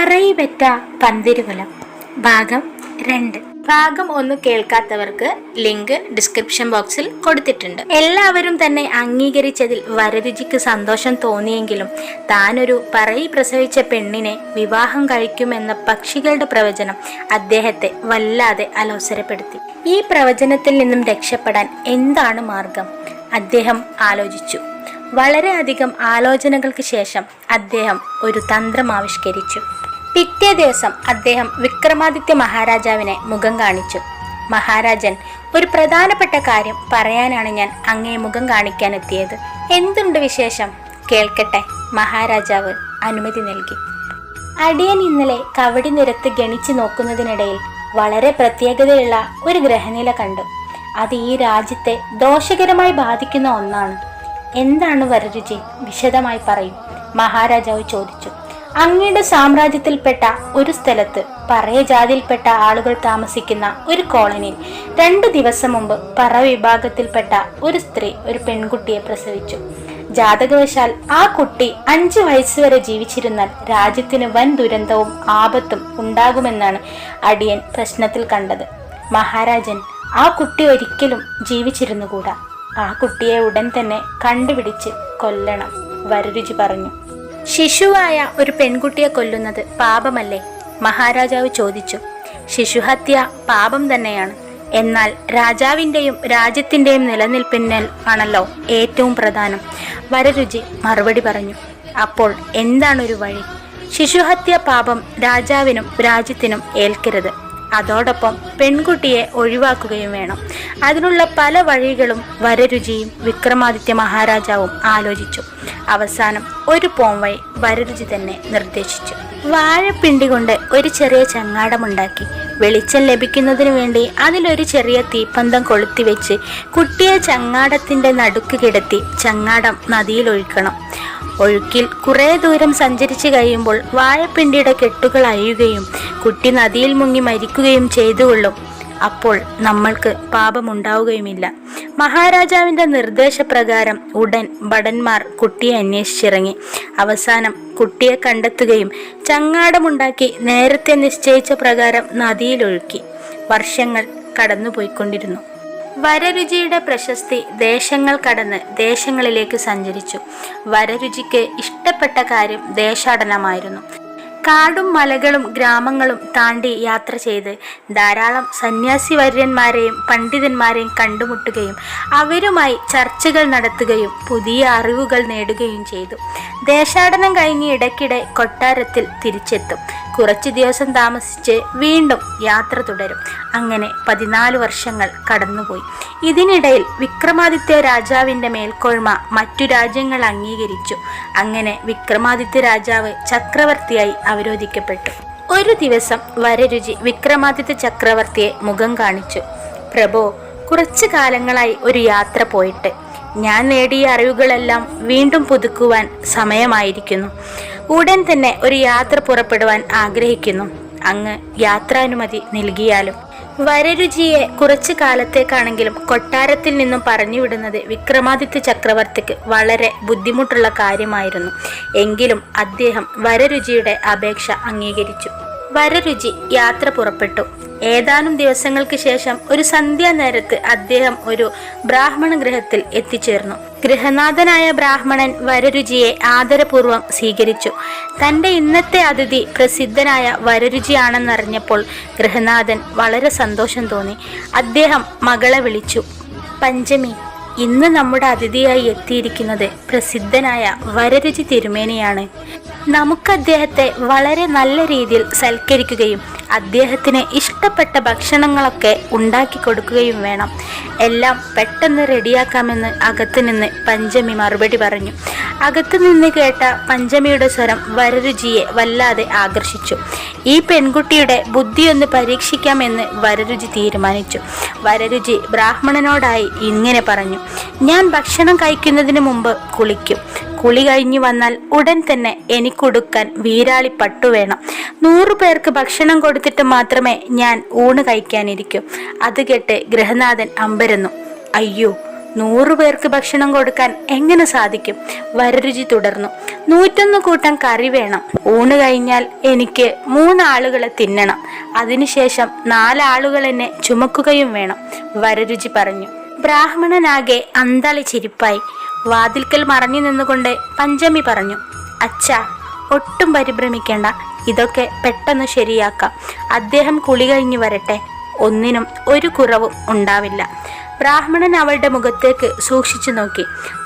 പറയിപെറ്റ പന്തിരുകുലം. ഭാഗം രണ്ട്. ഭാഗം ഒന്ന് കേൾക്കാത്തവർക്ക് ലിങ്ക് ഡിസ്ക്രിപ്ഷൻ ബോക്സിൽ കൊടുത്തിട്ടുണ്ട്. എല്ലാവരും തന്നെ അംഗീകരിച്ചതിൽ വരരുചിക്ക് സന്തോഷം തോന്നിയെങ്കിലും താനൊരു പറയി പ്രസവിച്ച പെണ്ണിനെ വിവാഹം കഴിക്കുമെന്ന പക്ഷികളുടെ പ്രവചനം അദ്ദേഹത്തെ വല്ലാതെ അലോസരപ്പെടുത്തി. ഈ പ്രവചനത്തിൽ നിന്നും രക്ഷപ്പെടാൻ എന്താണ് മാർഗം? അദ്ദേഹം ആലോചിച്ചു. വളരെയധികം ആലോചനകൾക്ക് ശേഷം അദ്ദേഹം ഒരു തന്ത്രം ആവിഷ്കരിച്ചു. പിറ്റേ ദിവസം അദ്ദേഹം വിക്രമാദിത്യ മഹാരാജാവിനെ മുഖം കാണിച്ചു. മഹാരാജൻ ഒരു പ്രധാനപ്പെട്ട കാര്യം പറയാനാണ് ഞാൻ അങ്ങേ മുഖം കാണിക്കാൻ എത്തിയത് എന്തുണ്ട് വിശേഷം? കേൾക്കട്ടെ മഹാരാജാവ് അനുമതി നൽകി. അടിയൻ ഇന്നലെ കവടി നിരത്ത് ഗണിച്ചു നോക്കുന്നതിനിടയിൽ വളരെ പ്രത്യേകതയുള്ള ഒരു ഗ്രഹനില കണ്ടു. അത് ഈ രാജ്യത്തെ ദോഷകരമായി ബാധിക്കുന്ന ഒന്നാണ്. എന്താണ് വരരുചി? വിശദമായി പറയും മഹാരാജാവ് ചോദിച്ചു. അങ്ങയുടെ സാമ്രാജ്യത്തിൽപ്പെട്ട ഒരു സ്ഥലത്ത് പറയ ജാതിയിൽപ്പെട്ട ആളുകൾ താമസിക്കുന്ന ഒരു കോളനിയിൽ രണ്ടു ദിവസം മുമ്പ് പറ വിഭാഗത്തിൽപ്പെട്ട ഒരു സ്ത്രീ ഒരു പെൺകുട്ടിയെ പ്രസവിച്ചു. ജാതകവശാൽ ആ കുട്ടി അഞ്ചു വയസ്സുവരെ ജീവിച്ചിരുന്നാൽ രാജ്യത്തിന് വൻ ദുരന്തവും ആപത്തും ഉണ്ടാകുമെന്നാണ് അടിയൻ പ്രശ്നത്തിൽ കണ്ടത്. മഹാരാജൻ ആ കുട്ടി ഒരിക്കലും ജീവിച്ചിരുന്നുകൂടാ. ആ കുട്ടിയെ ഉടൻ തന്നെ കണ്ടുപിടിച്ച് കൊല്ലണം വരരുചി പറഞ്ഞു. ശിശുവായ ഒരു പെൺകുട്ടിയെ കൊല്ലുന്നത് പാപമല്ലേ? മഹാരാജാവ് ചോദിച്ചു. ശിശുഹത്യ പാപം തന്നെയാണ്. എന്നാൽ രാജാവിന്റെയും രാജ്യത്തിന്റെയും നിലനിൽപ്പിനൽ ആണല്ലോ ഏറ്റവും പ്രധാനം. വരരുചി മറുപടി പറഞ്ഞു. അപ്പോൾ എന്താണൊരു വഴി? ശിശുഹത്യ പാപം രാജാവിനും രാജ്യത്തിനും ഏൽക്കരുത്. അതോടൊപ്പം പെൺകുട്ടിയെ ഒഴിവാക്കുകയും വേണം. അതിനുള്ള പല വഴികളും വരരുചിയും വിക്രമാദിത്യ മഹാരാജാവും ആലോചിച്ചു. അവസാനം ഒരു പോംവഴി വരരുചി തന്നെ നിർദ്ദേശിച്ചു. വാഴപ്പിണ്ടി കൊണ്ട് ഒരു ചെറിയ ചങ്ങാടമുണ്ടാക്കി. വെളിച്ചം ലഭിക്കുന്നതിന് വേണ്ടി അതിലൊരു ചെറിയ തീപ്പന്തം കൊളുത്തിവെച്ച് കുട്ടിയെ ചങ്ങാടത്തിന്റെ നടുക്ക് കിടത്തി ചങ്ങാടം നദിയിൽ ഒഴുക്കണം ഒഴുക്കിൽ കുറേ ദൂരം സഞ്ചരിച്ചു കഴിയുമ്പോൾ വാഴപ്പിണ്ടിയുടെ കെട്ടുകൾ അഴിയുകയും കുട്ടി നദിയിൽ മുങ്ങി മരിക്കുകയും ചെയ്തുകൊള്ളും. അപ്പോൾ നമ്മൾക്ക് പാപമുണ്ടാവുകയുമില്ല. മഹാരാജാവിന്റെ നിർദ്ദേശപ്രകാരം ഉടൻ ഭടന്മാർ കുട്ടിയെ അന്വേഷിച്ചിറങ്ങി. അവസാനം കുട്ടിയെ കണ്ടെത്തുകയും ചങ്ങാടമുണ്ടാക്കി നേരത്തെ നിശ്ചയിച്ച പ്രകാരം നദിയിലൊഴുക്കി. വർഷങ്ങൾ കടന്നുപോയിക്കൊണ്ടിരുന്നു. വരരുചിയുടെ പ്രശസ്തി ദേശങ്ങൾ കടന്ന് ദേശങ്ങളിലേക്ക് സഞ്ചരിച്ചു. വരരുചിക്ക് ഇഷ്ടപ്പെട്ട കാര്യം ദേശാടനമായിരുന്നു. കാടും മലകളും ഗ്രാമങ്ങളും താണ്ടി യാത്ര ചെയ്ത് ധാരാളം സന്യാസി വര്യന്മാരെയും പണ്ഡിതന്മാരെയും കണ്ടുമുട്ടുകയും അവരുമായി ചർച്ചകൾ നടത്തുകയും പുതിയ അറിവുകൾ നേടുകയും ചെയ്തു. ദേശാടനം കഴിഞ്ഞ് ഇടയ്ക്കിടെ കൊട്ടാരത്തിൽ തിരിച്ചെത്തും. കുറച്ച് ദിവസം താമസിച്ച് വീണ്ടും യാത്ര തുടരും. അങ്ങനെ പതിനാല് വർഷങ്ങൾ കടന്നുപോയി. ഇതിനിടയിൽ വിക്രമാദിത്യ രാജാവിന്റെ മേൽക്കോഴ്മ മറ്റു രാജ്യങ്ങൾ അംഗീകരിച്ചു. അങ്ങനെ വിക്രമാദിത്യ രാജാവ് ചക്രവർത്തിയായി അവരോധിക്കപ്പെട്ടു. ഒരു ദിവസം വരരുചി വിക്രമാദിത്യ ചക്രവർത്തിയെ മുഖം കാണിച്ചു. പ്രഭോ കുറച്ചു കാലങ്ങളായി ഒരു യാത്ര പോയിട്ട്. ഞാൻ നേടിയ അറിവുകളെല്ലാം വീണ്ടും പുതുക്കുവാൻ സമയമായിരിക്കുന്നു. ഉടൻ തന്നെ ഒരു യാത്ര പുറപ്പെടുവാൻ ആഗ്രഹിക്കുന്നു. അങ്ങ് യാത്രാനുമതി നൽകിയാലും. വരരുചിയെ കുറച്ചു കാലത്തേക്കാണെങ്കിലും കൊട്ടാരത്തിൽ നിന്നും പറഞ്ഞുവിടുന്നത് വിക്രമാദിത്യ ചക്രവർത്തിക്ക് വളരെ ബുദ്ധിമുട്ടുള്ള കാര്യമായിരുന്നു. എങ്കിലും അദ്ദേഹം വരരുചിയുടെ അപേക്ഷ അംഗീകരിച്ചു. വരരുചി യാത്ര പുറപ്പെട്ടു. ഏതാനും ദിവസങ്ങൾക്ക് ശേഷം ഒരു സന്ധ്യാനേരത്ത് അദ്ദേഹം ഒരു ബ്രാഹ്മണ ഗൃഹത്തിൽ എത്തിച്ചേർന്നു. ഗൃഹനാഥനായ ബ്രാഹ്മണൻ വരരുചിയെ ആദരപൂർവം സ്വീകരിച്ചു. തന്റെ ഇന്നത്തെ അതിഥി പ്രസിദ്ധനായ വരരുചിയാണെന്നറിഞ്ഞപ്പോൾ ഗൃഹനാഥൻ വളരെ സന്തോഷം തോന്നി. അദ്ദേഹം മകളെ വിളിച്ചു. പഞ്ചമി ഇന്ന് നമ്മുടെ അതിഥിയായി എത്തിയിരിക്കുന്നത് പ്രസിദ്ധനായ വരരുചി തിരുമേനിയാണ്. നമുക്ക് അദ്ദേഹത്തെ വളരെ നല്ല രീതിയിൽ സൽക്കരിക്കുകയും അദ്ദേഹത്തിന് ഇഷ്ടപ്പെട്ട ഭക്ഷണങ്ങളൊക്കെ ഉണ്ടാക്കി കൊടുക്കുകയും വേണം. എല്ലാം പെട്ടെന്ന് റെഡിയാക്കാമെന്ന് അകത്തു നിന്ന് പഞ്ചമി മറുപടി പറഞ്ഞു. അകത്തു നിന്ന് കേട്ട പഞ്ചമിയുടെ സ്വരം വരരുചിയെ വല്ലാതെ ആകർഷിച്ചു. ഈ പെൺകുട്ടിയുടെ ബുദ്ധിയൊന്ന് പരീക്ഷിക്കാമെന്ന് വരരുചി തീരുമാനിച്ചു. വരരുചി ബ്രാഹ്മണനോടായി ഇങ്ങനെ പറഞ്ഞു. ഞാൻ ഭക്ഷണം കഴിക്കുന്നതിന് മുമ്പ് കുളിക്കും. കുളി കഴിഞ്ഞു വന്നാൽ ഉടൻ തന്നെ എനിക്കൊടുക്കാൻ വീരാളി പട്ടു വേണം. നൂറു പേർക്ക് ഭക്ഷണം കൊടുത്തിട്ട് മാത്രമേ ഞാൻ ഊണ് കഴിക്കാനിരിക്കൂ. അത് കേട്ട് ഗൃഹനാഥൻ അമ്പരന്നു. അയ്യോ നൂറു പേർക്ക് ഭക്ഷണം കൊടുക്കാൻ എങ്ങനെ സാധിക്കും? വരരുചി തുടർന്നു. നൂറ്റൊന്ന് കൂട്ടം കറി വേണം. ഊണ് കഴിഞ്ഞാൽ എനിക്ക് മൂന്നാളുകളെ തിന്നണം. അതിനുശേഷം നാലാളുകൾ എന്നെ ചുമക്കുകയും വേണം. വരരുചി പറഞ്ഞു. ബ്രാഹ്മണനാകെ അന്തളി ചിരിപ്പായി. വാതിൽക്കൽ മറഞ്ഞു നിന്നുകൊണ്ട് പഞ്ചമി പറഞ്ഞു. അച്ഛാ ഒട്ടും പരിഭ്രമിക്കേണ്ട. ഇതൊക്കെ പെട്ടെന്ന് ശരിയാക്കാം. അദ്ദേഹം കുളി കഴിഞ്ഞു വരട്ടെ. ഒന്നിനും ഒരു കുറവും ഉണ്ടാവില്ല. ബ്രാഹ്മണൻ അവളുടെ മുഖത്തേക്ക് സൂക്ഷിച്ചു നോക്കി.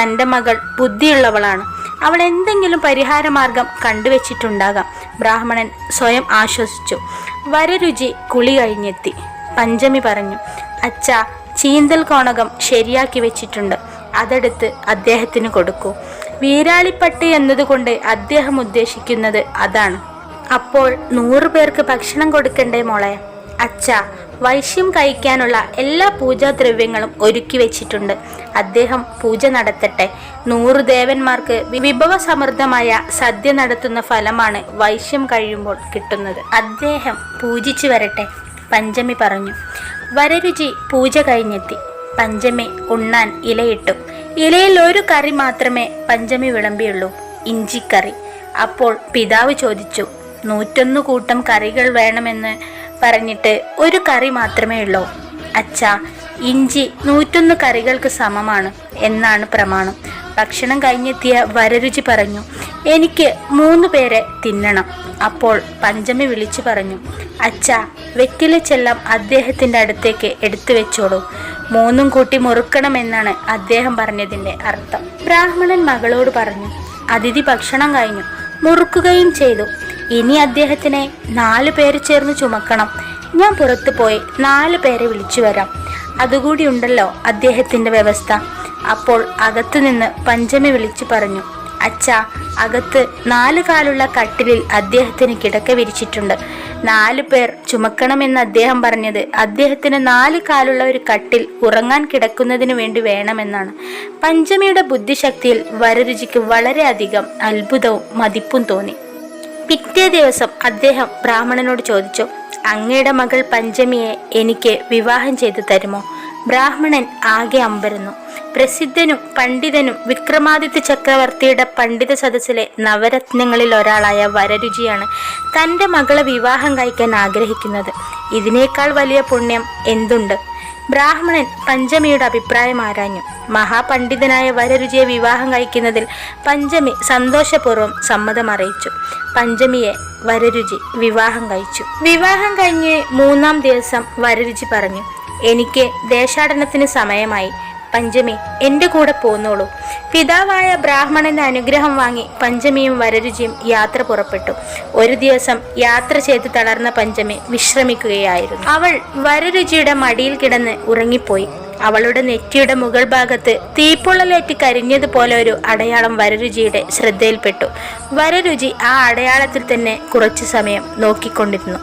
തന്റെ മകൾ ബുദ്ധിയുള്ളവളാണ്. അവൾ എന്തെങ്കിലും പരിഹാരമാർഗം കണ്ടുവച്ചിട്ടുണ്ടാകാം. ബ്രാഹ്മണൻ സ്വയം ആശ്വസിച്ചു. വരരുചി കുളി കഴിഞ്ഞെത്തി. പഞ്ചമി പറഞ്ഞു അച്ഛ ചീന്തൽ കോണകം ശരിയാക്കി വെച്ചിട്ടുണ്ട്. അതെടുത്ത് അദ്ദേഹത്തിന് കൊടുക്കൂ. വീരാളിപ്പട്ടി എന്നതുകൊണ്ട് അദ്ദേഹം ഉദ്ദേശിക്കുന്നത് അതാണ്. അപ്പോൾ നൂറു പേർക്ക് ഭക്ഷണം കൊടുക്കണ്ടേ മോളെ? അച്ഛ വൈശ്യം കഴിക്കാനുള്ള എല്ലാ പൂജാദ്രവ്യങ്ങളും ഒരുക്കി വെച്ചിട്ടുണ്ട്. അദ്ദേഹം പൂജ നടത്തട്ടെ. നൂറു ദേവന്മാർക്ക് വിഭവസമൃദ്ധമായ സദ്യ നടത്തുന്ന ഫലമാണ് വൈശ്യം കഴിയുമ്പോൾ കിട്ടുന്നത്. അദ്ദേഹം പൂജിച്ചു വരട്ടെ പഞ്ചമി പറഞ്ഞു. വരരുചി പൂജ കഴിഞ്ഞെത്തി. പഞ്ചമി ഉണ്ണാൻ ഇലയിട്ടു. ഇലയിൽ ഒരു കറി മാത്രമേ പഞ്ചമി വിളമ്പിയുള്ളൂ ഇഞ്ചിക്കറി. അപ്പോൾ പിതാവ് ചോദിച്ചു നൂറ്റൊന്ന് കൂട്ടം കറികൾ വേണമെന്ന് പറഞ്ഞിട്ട് ഒരു കറി മാത്രമേ ഉള്ളൂ. അച്ഛ ഇഞ്ചി നൂറ്റൊന്ന് കറികൾക്ക് സമമാണ് എന്നാണ് പ്രമാണം. ഭക്ഷണം കഴിഞ്ഞെത്തിയ വരരുചി പറഞ്ഞു എനിക്ക് മൂന്ന് പേരെ തിന്നണം. അപ്പോൾ പഞ്ചമി വിളിച്ചു പറഞ്ഞു അച്ഛ വെക്കിലെ ചെല്ലം അദ്ദേഹത്തിന്റെ അടുത്തേക്ക് എടുത്തു വെച്ചോളൂ. മൂന്നും കൂട്ടി മുറുക്കണമെന്നാണ് അദ്ദേഹം പറഞ്ഞതിന്റെ അർത്ഥം. ബ്രാഹ്മണൻ മകളോട് പറഞ്ഞു അതിഥി ഭക്ഷണം കഴിഞ്ഞു. മുറുക്കുകയും ചെയ്തു. ഇനി അദ്ദേഹത്തിനെ നാല് പേര് ചേർന്ന് ചുമക്കണം. ഞാൻ പുറത്തു പോയി നാലു പേരെ വിളിച്ചു വരാം. അതുകൂടി ഉണ്ടല്ലോ അദ്ദേഹത്തിന്റെ വ്യവസ്ഥ. അപ്പോൾ അകത്തുനിന്ന് പഞ്ചമി വിളിച്ചു പറഞ്ഞു. അച്ഛ അകത്ത് നാല് കാലുള്ള കട്ടിലിൽ അദ്ദേഹത്തിന് കിടക്ക വിരിച്ചിട്ടുണ്ട്. നാലു പേർ ചുമക്കണമെന്ന് അദ്ദേഹം പറഞ്ഞത് അദ്ദേഹത്തിന് നാല് കാലുള്ള ഒരു കട്ടിൽ ഉറങ്ങാൻ കിടക്കുന്നതിന് വേണ്ടി വേണമെന്നാണ്. പഞ്ചമിയുടെ ബുദ്ധിശക്തിയിൽ വരരുചിക്ക് വളരെയധികം അത്ഭുതവും മതിപ്പും തോന്നി. പിറ്റേ ദിവസം അദ്ദേഹം ബ്രാഹ്മണനോട് ചോദിച്ചു അങ്ങയുടെ മകൾ പഞ്ചമിയെ എനിക്ക് വിവാഹം ചെയ്തു തരുമോ? ബ്രാഹ്മണൻ ആകെ അമ്പരുന്നു. പ്രസിദ്ധനും പണ്ഡിതനും വിക്രമാദിത്യ ചക്രവർത്തിയുടെ പണ്ഡിത സദസ്സിലെ നവരത്നങ്ങളിൽ ഒരാളായ വരരുചിയാണ് തന്റെ മകളെ വിവാഹം കഴിക്കാൻ ആഗ്രഹിക്കുന്നത്. ഇതിനേക്കാൾ വലിയ പുണ്യം എന്തുണ്ട്? ബ്രാഹ്മണൻ പഞ്ചമിയുടെ അഭിപ്രായം ആരാഞ്ഞു. മഹാപണ്ഡിതനായ വരരുചിയെ വിവാഹം കഴിക്കുന്നതിൽ പഞ്ചമി സന്തോഷപൂർവം സമ്മതം അറിയിച്ചു. പഞ്ചമിയെ വരരുചി വിവാഹം കഴിച്ചു. വിവാഹം കഴിഞ്ഞ് മൂന്നാം ദിവസം വരരുചി പറഞ്ഞു. എനിക്ക് ദേശാടനത്തിന് സമയമായി. പഞ്ചമി എന്റെ കൂടെ പോന്നോളൂ. പിതാവായ ബ്രാഹ്മണന്റെ അനുഗ്രഹം വാങ്ങി പഞ്ചമിയും വരരുചിയും യാത്ര പുറപ്പെട്ടു. ഒരു ദിവസം യാത്ര ചെയ്ത് തളർന്ന പഞ്ചമി വിശ്രമിക്കുകയായിരുന്നു. അവൾ വരരുചിയുടെ മടിയിൽ കിടന്ന് ഉറങ്ങിപ്പോയി. അവളുടെ നെറ്റിയുടെ മുകൾ ഭാഗത്ത് തീപ്പൊള്ളലേറ്റ് കരിഞ്ഞതുപോലെ ഒരു അടയാളം വരരുചിയുടെ ശ്രദ്ധയിൽപ്പെട്ടു. വരരുചി ആ അടയാളത്തിൽ തന്നെ കുറച്ചു സമയം നോക്കിക്കൊണ്ടിരുന്നു.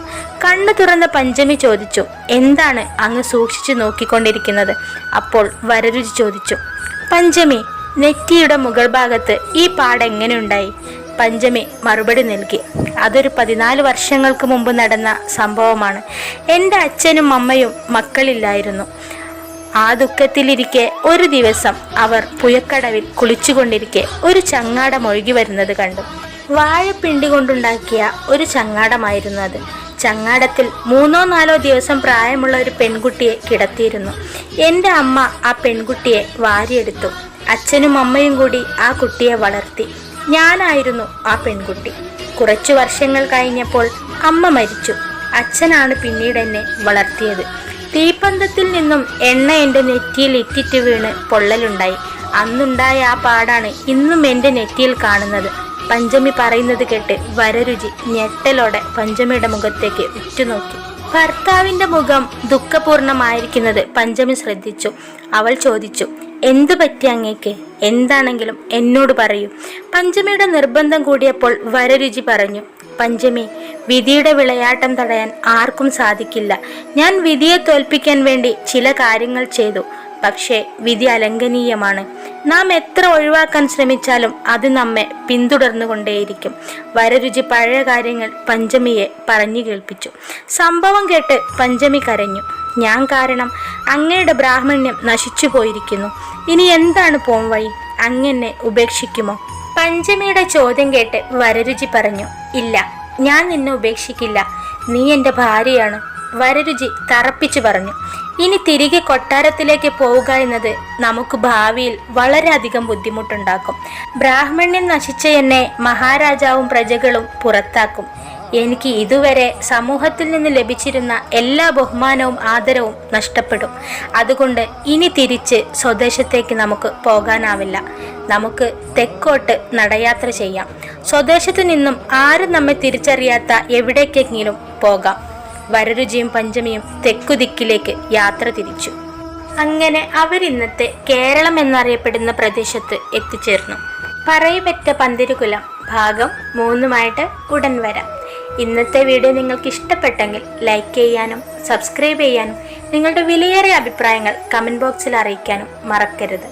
കണ്ണു തുറന്ന പഞ്ചമി ചോദിച്ചു എന്താണ് അങ്ങ് സൂക്ഷിച്ചു നോക്കിക്കൊണ്ടിരിക്കുന്നത്? അപ്പോൾ വരരുചി ചോദിച്ചു പഞ്ചമി നെറ്റിയുടെ മുകൾ ഭാഗത്ത് ഈ പാട് എങ്ങനെയുണ്ടായി? പഞ്ചമി മറുപടി നൽകി അതൊരു പതിനാല് വർഷങ്ങൾക്ക് മുമ്പ് നടന്ന സംഭവമാണ്. എന്റെ അച്ഛനും അമ്മയും മക്കളില്ലായിരുന്നു. ആ ദുഃഖത്തിലിരിക്കെ ഒരു ദിവസം അവർ പുയക്കടവിൽ കുളിച്ചുകൊണ്ടിരിക്കെ ഒരു ചങ്ങാടം ഒഴുകി വരുന്നത് കണ്ടു. വാഴപ്പിണ്ടി കൊണ്ടുണ്ടാക്കിയ ഒരു ചങ്ങാടമായിരുന്നു അത്. ചങ്ങാടത്തിൽ മൂന്നോ നാലോ ദിവസം പ്രായമുള്ള ഒരു പെൺകുട്ടിയെ കിടത്തിയിരുന്നു. എന്റെ അമ്മ ആ പെൺകുട്ടിയെ വാരിയെടുത്തു. അച്ഛനും അമ്മയും കൂടി ആ കുട്ടിയെ വളർത്തി. ഞാനായിരുന്നു ആ പെൺകുട്ടി. കുറച്ചു വർഷങ്ങൾ കഴിഞ്ഞപ്പോൾ അമ്മ മരിച്ചു. അച്ഛനാണ് പിന്നീട് എന്നെ വളർത്തിയത്. തീപ്പന്തത്തിൽ നിന്നും എണ്ണ എന്റെ നെറ്റിയിൽ ഇറ്റിറ്റ് വീണ് പൊള്ളലുണ്ടായി. അന്നുണ്ടായ ആ പാടാണ് ഇന്നും എന്റെ നെറ്റിയിൽ കാണുന്നത്. പഞ്ചമി പറയുന്നത് കേട്ട് വരരുചി ഞെട്ടലോടെ പഞ്ചമിയുടെ മുഖത്തേക്ക് ഉറ്റുനോക്കി. ഭർത്താവിന്റെ മുഖം ദുഃഖപൂർണമായിരിക്കുന്നത് പഞ്ചമി ശ്രദ്ധിച്ചു. അവൾ ചോദിച്ചു എന്തു പറ്റി അങ്ങേക്ക്? എന്താണെങ്കിലും എന്നോട് പറയൂ. പഞ്ചമിയുടെ നിർബന്ധം കൂടിയപ്പോൾ വരരുചി പറഞ്ഞു പഞ്ചമി. വിധിയുടെ വിളയാട്ടം തടയാൻ ആർക്കും സാധിക്കില്ല. ഞാൻ വിധിയെ തോൽപ്പിക്കാൻ വേണ്ടി ചില കാര്യങ്ങൾ ചെയ്തു. പക്ഷേ വിധി അലംഘനീയമാണ്. നാം എത്ര ഒഴിവാക്കാൻ ശ്രമിച്ചാലും അത് നമ്മെ പിന്തുടർന്നുകൊണ്ടേയിരിക്കും. വരരുചി പഴയ കാര്യങ്ങൾ പഞ്ചമിയെ പറഞ്ഞു കേൾപ്പിച്ചു. സംഭവം കേട്ട് പഞ്ചമി കരഞ്ഞു. ഞാൻ കാരണം അങ്ങയുടെ ബ്രാഹ്മണ്യം നശിച്ചു പോയിരിക്കുന്നു. ഇനി എന്താണ് പോം വഴി അങ്ങനെ ഉപേക്ഷിക്കുമോ? പഞ്ചമിയുടെ ചോദ്യം കേട്ട് വരരുചി പറഞ്ഞു. ഇല്ല ഞാൻ നിന്നെ ഉപേക്ഷിക്കില്ല. നീ എന്റെ ഭാര്യയാണ് വരരുചി തറപ്പിച്ചു പറഞ്ഞു. ഇനി തിരികെ കൊട്ടാരത്തിലേക്ക് പോവുക എന്നത് നമുക്ക് ഭാവിയിൽ വളരെയധികം ബുദ്ധിമുട്ടുണ്ടാക്കും. ബ്രാഹ്മണ്യം നശിച്ച എന്നെ മഹാരാജാവും പ്രജകളും പുറത്താക്കും. എനിക്ക് ഇതുവരെ സമൂഹത്തിൽ നിന്ന് ലഭിച്ചിരുന്ന എല്ലാ ബഹുമാനവും ആദരവും നഷ്ടപ്പെടും. അതുകൊണ്ട് ഇനി തിരിച്ച് സ്വദേശത്തേക്ക് നമുക്ക് പോകാനാവില്ല. നമുക്ക് തെക്കോട്ട് നടയാത്ര ചെയ്യാം. സ്വദേശത്തു നിന്നും ആരും നമ്മെ തിരിച്ചറിയാത്ത എവിടേക്കെങ്കിലും പോകാം. വരരുചിയും പഞ്ചമിയും തെക്കുദിക്കിലേക്ക് യാത്ര തിരിച്ചു. അങ്ങനെ അവരിന്നത്തെ കേരളം എന്നറിയപ്പെടുന്ന പ്രദേശത്ത് എത്തിച്ചേർന്നു. പറയപെറ്റ പന്തിരുകുലം ഭാഗം മൂന്നുമായിട്ട് ഉടൻ വരാം. ഇന്നത്തെ വീഡിയോ നിങ്ങൾക്ക് ഇഷ്ടപ്പെട്ടെങ്കിൽ ലൈക്ക് ചെയ്യാനും സബ്സ്ക്രൈബ് ചെയ്യാനും നിങ്ങളുടെ വിലയേറിയ അഭിപ്രായങ്ങൾ കമന്റ് ബോക്സിൽ അറിയിക്കാനും മറക്കരുത്.